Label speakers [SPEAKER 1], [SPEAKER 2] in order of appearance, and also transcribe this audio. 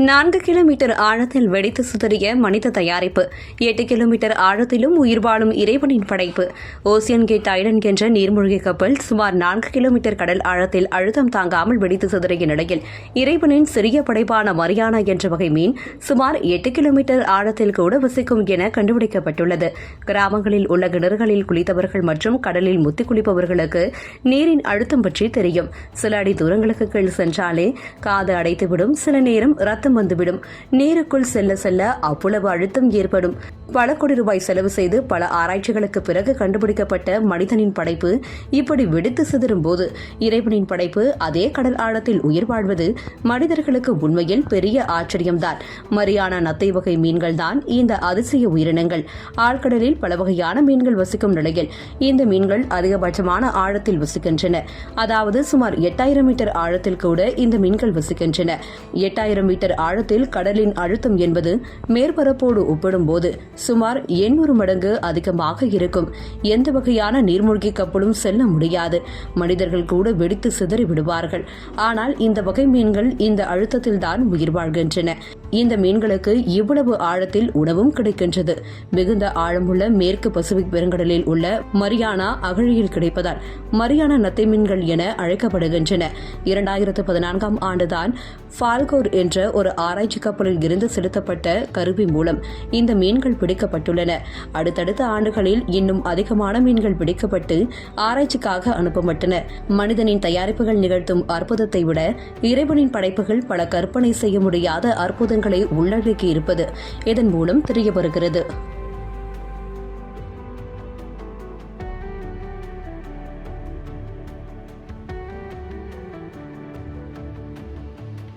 [SPEAKER 1] நான்கு கிலோமீட்டர் ஆழத்தில் வெடித்து சிதறிய மனித தயாரிப்பு எட்டு கிலோமீட்டர் ஆழத்திலும் உயிர் வாழும் இறைவனின் படைப்பு. ஓசியன் கேட் ஐலண்ட் என்ற நீர்மூழ்கி கப்பல் சுமார் நான்கு கிலோமீட்டர் கடல் ஆழத்தில் அழுத்தம் தாங்காமல் வெடித்து சிதறிய நிலையில் இறைவனின் சிறிய படைப்பான மரியானா என்ற வகை மீன் சுமார் எட்டு கிலோமீட்டர் ஆழத்தில் கூட வசிக்கும் என கண்டுபிடிக்கப்பட்டுள்ளது. கிராமங்களில் உள்ள கிணறுகளில் குளித்தவர்கள் மற்றும் கடலில் முத்தி குளிப்பவர்களுக்கு நீரின் அழுத்தம் பற்றி தெரியும். சில அடி தூரங்களுக்கு கீழ் சென்றாலே காது அடைத்துவிடும். சில நேரம் ரத்த அழுத்தம் வந்துவிடும். நீருக்குள் செல்ல செல்ல அவ்வளவு அழுத்தம் ஏற்படும். பல கோடி ரூபாய் செலவு செய்து பல ஆராய்ச்சிகளுக்கு பிறகு கண்டுபிடிக்கப்பட்ட மனிதனின் படைப்பு இப்படி வெடித்து சிதறும் போது இறைவனின் படைப்பு அதே கடல் ஆழத்தில் உயிர் வாழ்வது மனிதர்களுக்கு உண்மையில் பெரிய ஆச்சரியம்தான். மரியானா நத்தை வகை மீன்கள் தான் இந்த அதிசய உயிரினங்கள். ஆழ்கடலில் பல வகையான மீன்கள் வசிக்கும் நிலையில் இந்த மீன்கள் அதிகபட்சமான ஆழத்தில் வசிக்கின்றன. அதாவது சுமார் எட்டாயிரம் மீட்டர் ஆழத்தில் கூட இந்த மீன்கள் வசிக்கின்றன. எட்டாயிரம் மீட்டர் ஆழத்தில் கடலின் அழுத்தம் என்பது மேற்பரப்போடு ஒப்பிடும்போது சுமார் எண்ணூறு மடங்கு அதிகமாக இருக்கும். எந்த வகையான நீர்மூழ்கி கப்பலும் செல்ல முடியாது. மனிதர்கள் கூட வெடித்து சிதறி விடுவார்கள். ஆனால் இந்த வகை மீன்கள் இந்த அழுத்தத்தில் தான் உயிர் வாழ்கின்றன. இந்த மீன்களுக்கு இவ்வளவு ஆழத்தில் உணவும் கிடைக்கின்றது. மிகுந்த ஆழமுள்ள மேற்கு பசிபிக் பெருங்கடலில் உள்ள மரியானா அகழியில் கிடைப்பதால் மரியானா நத்தை மீன்கள் என அழைக்கப்படுகின்றன. இரண்டாயிரத்து பதினான்காம் ஆண்டுதான் ஃபால்கோர் என்ற ஒரு ஆராய்ச்சி கப்பலில் இருந்து செலுத்தப்பட்ட கருவி மூலம் இந்த மீன்கள் பிடிக்கப்பட்டுள்ளன. அடுத்தடுத்த ஆண்டுகளில் இன்னும் அதிகமான மீன்கள் பிடிக்கப்பட்டு ஆராய்ச்சிக்காக அனுப்பப்பட்டன. மனிதனின் தயாரிப்புகள் நிகழ்த்தும் அற்புதத்தை விட இறைவனின் படைப்புகள் பல கற்பனை செய்ய முடியாத அற்புதங்களை உள்ளடக்கி இருப்பது இதன் மூலம் தெரிய வருகிறது